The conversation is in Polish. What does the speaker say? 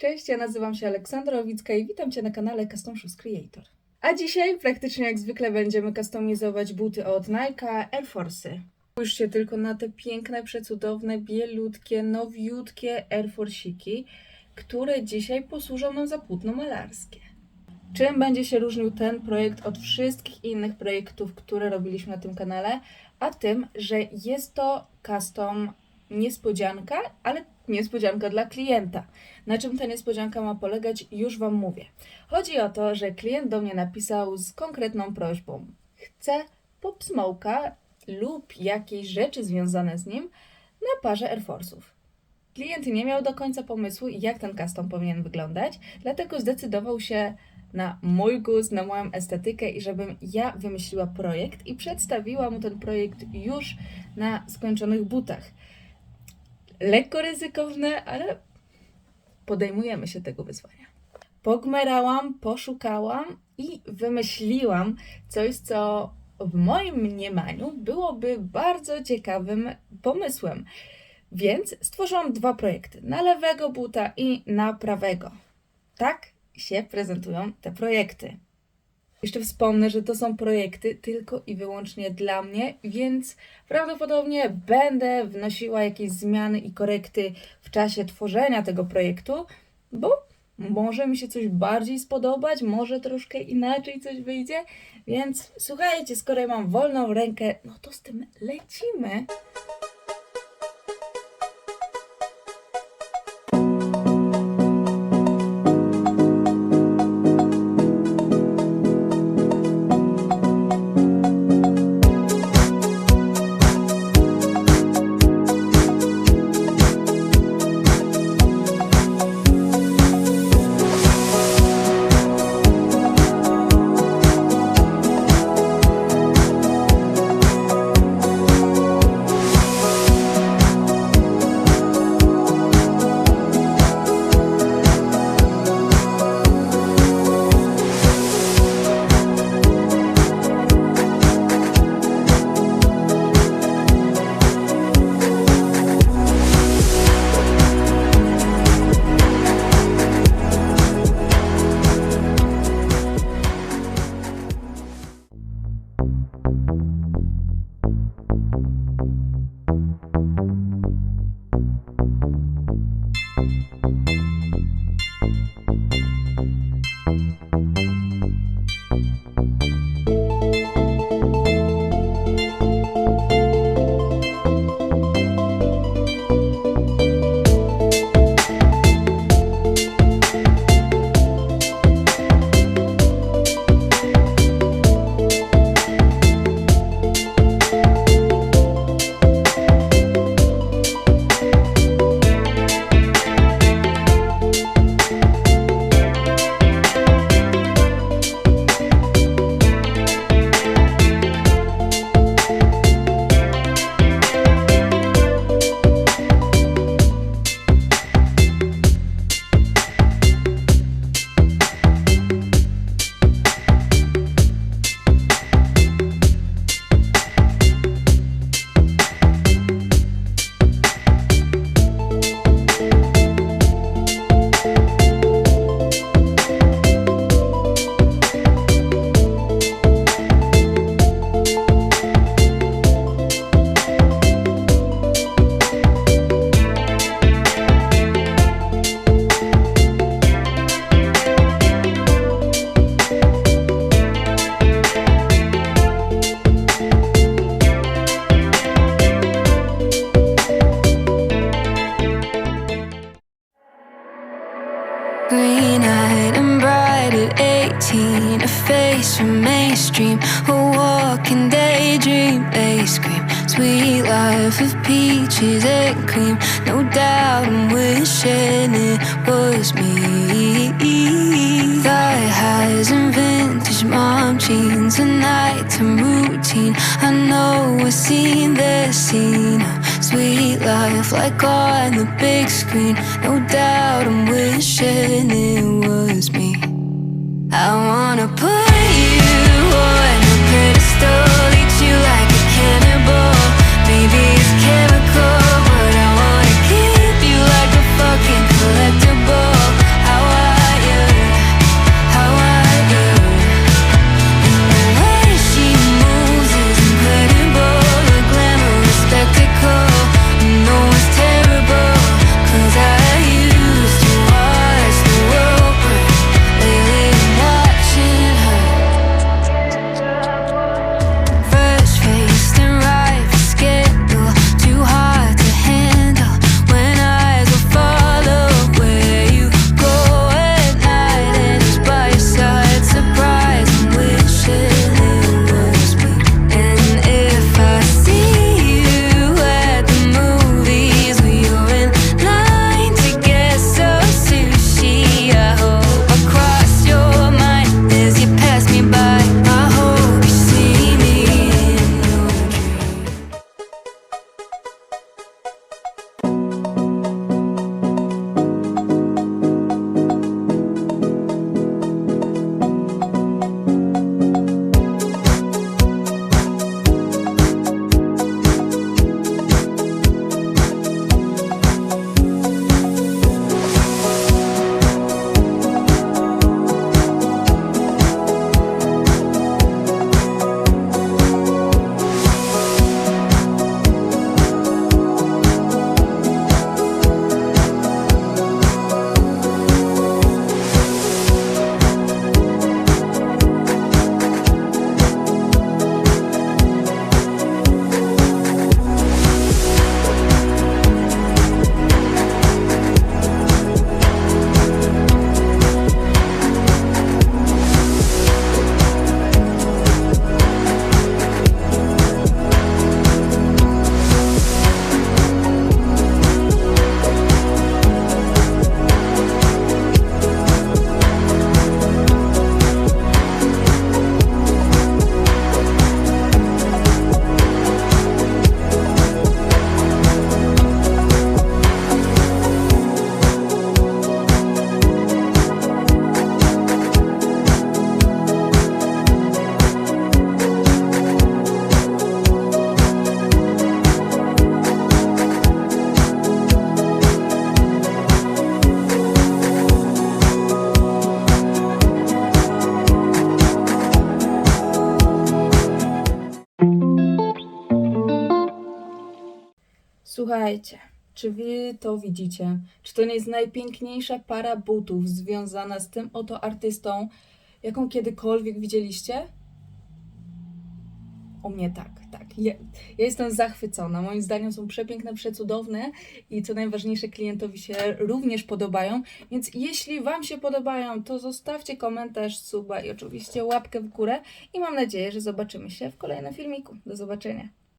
Cześć, ja nazywam się Aleksandra Owicka i witam Cię na kanale Custom Shoes Creator. A dzisiaj praktycznie jak zwykle będziemy customizować buty od Nike Air Force'y. Spójrzcie tylko na te piękne, przecudowne, bielutkie, nowiutkie Air Force'iki, które dzisiaj posłużą nam za płótno malarskie. Czym będzie się różnił ten projekt od wszystkich innych projektów, które robiliśmy na tym kanale? A tym, że jest to custom niespodzianka, ale niespodzianka dla klienta. Na czym ta niespodzianka ma polegać, już Wam mówię. Chodzi o to, że klient do mnie napisał z konkretną prośbą. Chce pop smoka lub jakieś rzeczy związane z nim na parze Air Force'ów. Klient nie miał do końca pomysłu, jak ten custom powinien wyglądać, dlatego zdecydował się na mój gust, na moją estetykę i żebym ja wymyśliła projekt i przedstawiła mu ten projekt już na skończonych butach. Lekko ryzykowne, ale podejmujemy się tego wyzwania. Pogmerałam, poszukałam i wymyśliłam coś, co w moim mniemaniu byłoby bardzo ciekawym pomysłem. Więc stworzyłam dwa projekty: na lewego buta i na prawego. Tak się prezentują te projekty. Jeszcze wspomnę, że to są projekty tylko i wyłącznie dla mnie, więc prawdopodobnie będę wnosiła jakieś zmiany i korekty w czasie tworzenia tego projektu, bo może mi się coś bardziej spodobać, może troszkę inaczej coś wyjdzie. Więc słuchajcie, skoro ja mam wolną rękę, no to z tym lecimy. From mainstream, a walking daydream. They scream, sweet life of peaches and cream. No doubt I'm wishing it was me. Thigh highs and vintage mom jeans, a nighttime routine. I know I've seen this scene. Sweet life like on the big screen. No doubt I'm wishing it was me. I wanna put you Słuchajcie, czy wy to widzicie? Czy to nie jest najpiękniejsza para butów związana z tym oto artystą, jaką kiedykolwiek widzieliście? O mnie tak, tak. Ja, ja jestem zachwycona. Moim zdaniem są przepiękne, przecudowne i co najważniejsze, klientowi się również podobają. Więc jeśli Wam się podobają, to zostawcie komentarz, suba i oczywiście łapkę w górę. I mam nadzieję, że zobaczymy się w kolejnym filmiku. Do zobaczenia.